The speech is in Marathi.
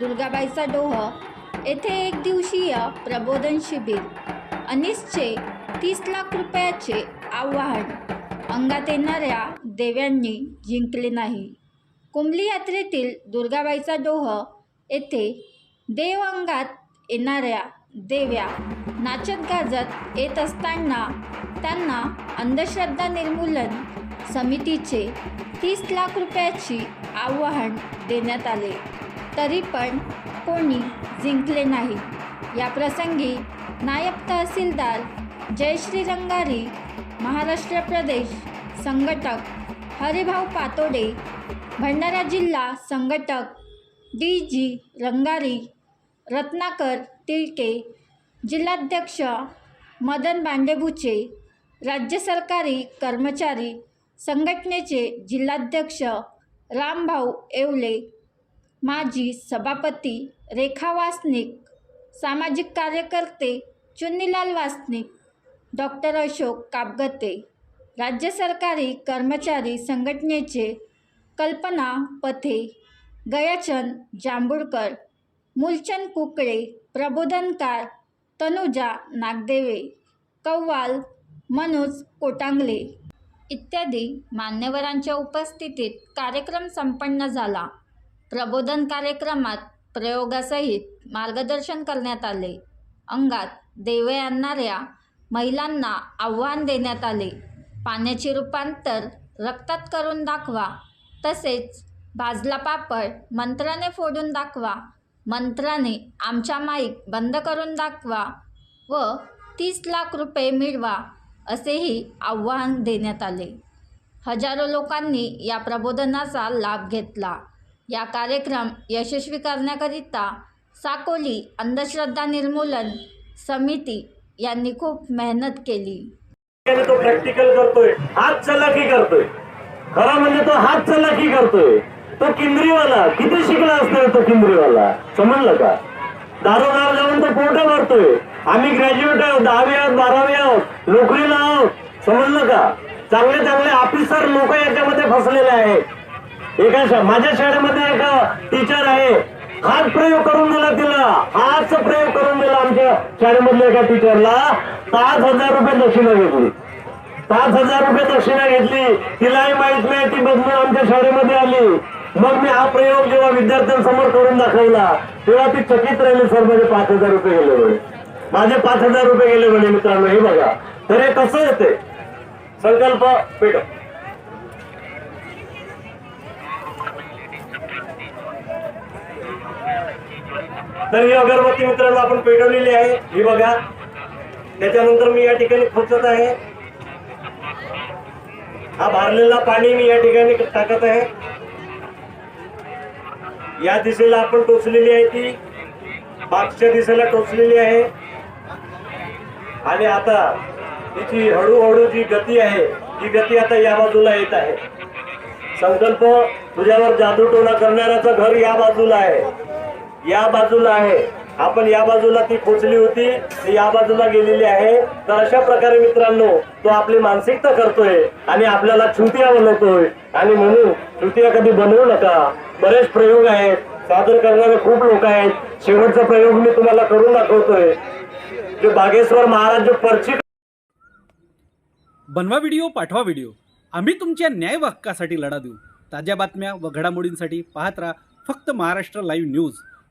दुर्गाबाईचा डोह. येथे एक दिवसीय प्रबोधन शिबिर. अनिसचे तीस लाख रुपयाचे आव्हान. अंगात येणाऱ्या देव्यांनी जिंकले नाही. कुंभली यात्रेतील दुर्गाबाईचा डोह. येथे देव अंगात येणाऱ्या देव्या नाचत गाजत येत असताना त्यांना अंधश्रद्धा निर्मूलन समितीचे तीस लाख रुपयाची आव्हान देण्यात आले. तरी पण कोणी जिंकले नाही. या प्रसंगी नायब तहसीलदार जयश्री रंगारी महाराष्ट्र प्रदेश संघटक हरिभाऊ पातोडे भंडारा जिल्हा संघटक डी जी रंगारी रत्नाकर तिळके जिल्हाध्यक्ष मदन बांडेबुचे राज्य सरकारी कर्मचारी संघटनेचे जिल्हाध्यक्ष रामभाऊ येवले माजी सभापती रेखा वासनिक सामाजिक कार्यकर्ते चुन्नीलाल वासनिक डॉक्टर अशोक कापगते राज्य सरकारी कर्मचारी संघटनेचे कल्पना पथे गयाचंद जांभूळकर मूलचंद कुकडे प्रबोधनकार तनुजा नागदेवे कव्वाल मनोज कोटांगले इत्यादी मान्यवरांच्या उपस्थितीत कार्यक्रम संपन्न झाला. प्रबोधन कार्यक्रमात प्रयोगासहित मार्गदर्शन करण्यात आले. अंगात देवे आणणाऱ्या महिलांना आव्हान देण्यात आले. पाण्याचे रूपांतर रक्तात करून दाखवा. तसेच भाजला पापड मंत्राने फोडून दाखवा. मंत्राने आमच्या माईक बंद करून दाखवा व तीस लाख रुपये मिळवा असेही आव्हान देण्यात आले. हजारो लोकांनी या प्रबोधनाचा लाभ घेतला. या कार्यक्रम यशस्वी करण्याकरिता साकोली अंधश्रद्धा निर्मूलन समिती यांनी खूप मेहनत केली. तो प्रॅक्टिकल करतोय. हात चलाकी करतोय. खरा म्हणजे तो हात चलाकी करतोय. तो किंद्रीवाला किती शिकला असतोय तो किंद्रीवाला समजलं का? दारोदार जाऊन तो पोट भरतोय. आम्ही ग्रॅज्युएट आहोत दहावी आहोत बारावी आहोत नोकरीला आहोत. समजलं का? चांगले चांगले ऑफिसर लोक याच्यामध्ये फसलेले एका माझ्या शाळेमध्ये एक टीचर आहे. हाच प्रयोग करून दिला तिला. हाच प्रयोग करून दिला आमच्या शाळेमधल्या एका टीचरला पाच हजार रुपये दक्षिणा घेतली. पाच हजार रुपये दक्षिणा घेतली. तिलाही माहीत नाही ती बदलून आमच्या शाळेमध्ये आली. मग मी हा प्रयोग जेव्हा विद्यार्थ्यांसमोर करून दाखवला तेव्हा ती चकित राहिली सर माझे पाच हजार रुपये गेले म्हणे. माझे पाच हजार रुपये गेले म्हणे मित्रांनो हे बघा. तर हे कसं येते संकल्प पेट तर ही अगरबत्ती मित्रांनो आपण पेटवलेली आहे. ही बघा. त्याच्यानंतर मी या ठिकाणी खोचत आहे. हा भारलेला पाणी मी या ठिकाणी टाकत आहे. या दिशेला आपण टोचलेली आहे ती. मागच्या दिशेला टोचलेली आहे. आणि आता तिची हळूहळू जी गती आहे ती गती आता या बाजूला येत आहे. संकल्प तुझ्यावर जादूटोणा करणाऱ्याचं घर या बाजूला आहे. या बाजूला आहे. आपण या बाजूला ती पोचली होती ती या बाजूला गेलेली आहे. तर अशा प्रकारे मित्रांनो तो आपली मानसिकता करतोय आणि आपल्याला छुतिया बनवतोय. आणि म्हणून छुतिया कधी बनवू नका. बरेच प्रयोग आहेत. सादर करणारे खूप लोक आहेत. शेवटचा प्रयोग मी तुम्हाला करून दाखवतोय. जे बागेश्वर महाराज जो पर्ची बनवा व्हिडिओ पाठवा व्हिडिओ. आम्ही तुमच्या न्याय हक्कासाठी लढा देऊ. ताज्या बातम्या व घडामोडींसाठी पाहत राहा फक्त महाराष्ट्र लाईव्ह न्यूज.